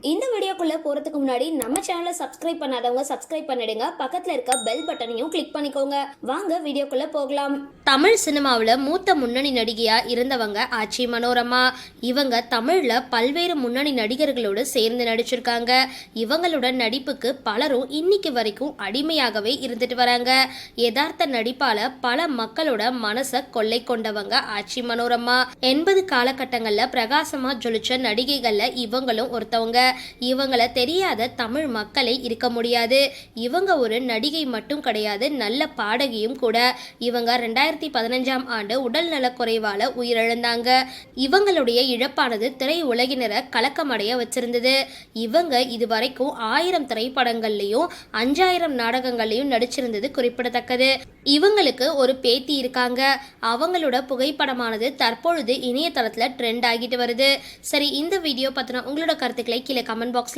இந்த வீடியோக்குள்ளே போகிறதுக்கு முன்னாடி நம்ம சேனலை சப்ஸ்கிரைப் பண்ணாதவங்க சப்ஸ்கிரைப் பண்ணிடுங்க. பக்கத்தில் இருக்க பெல் பட்டனையும் கிளிக் பண்ணிக்கோங்க. வாங்க வீடியோக்குள்ளே போகலாம். தமிழ் சினிமாவில் மூத்த முன்னணி நடிகையாக இருந்தவங்க ஆச்சி மனோரமா. இவங்க தமிழில் பல்வேறு முன்னணி நடிகர்களோடு சேர்ந்து நடிச்சிருக்காங்க. இவங்களோட நடிப்புக்கு பலரும் இன்னைக்கு வரைக்கும் அடிமையாகவே இருந்துட்டு வராங்க. யதார்த்த நடிப்பால பல மக்களோட மனசை கொள்ளை கொண்டவங்க ஆச்சி மனோரமா. எண்பது காலகட்டங்களில் பிரகாசமாக ஜொலிச்ச நடிகைகளில் இவங்களும் ஒருத்தவங்க. இவங்க இவங்களை தெரியாத தமிழ் மக்களை இருக்க முடியாது. இவங்க ஒரு நடிகை மட்டும் கிடையாது நல்ல பாடகியும் கூட. இவங்க ரெண்டாயிரத்தி பதினஞ்சாம் ஆண்டு உடல் நலக்குறைவால உயிரிழந்தாங்க. இவங்களுடைய இழப்பானது திரை உலகினரை கலக்கமடைய வச்சிருந்தது. இவங்க இதுவரைக்கும் ஆயிரம் திரைப்படங்கள்லையும் அஞ்சாயிரம் நாடகங்கள்லையும் நடிச்சிருந்தது குறிப்பிடத்தக்கது. இவங்களுக்கு ஒரு பேத்தி இருக்காங்க. அவங்களோட புகைப்படமானது தற்பொழுது இணையதளத்தில் ட்ரெண்ட் ஆகிட்டு வருது. சரி இந்த வீடியோ பற்றின உங்களோட கருத்துக்களை கீழே கமெண்ட் பாக்ஸில்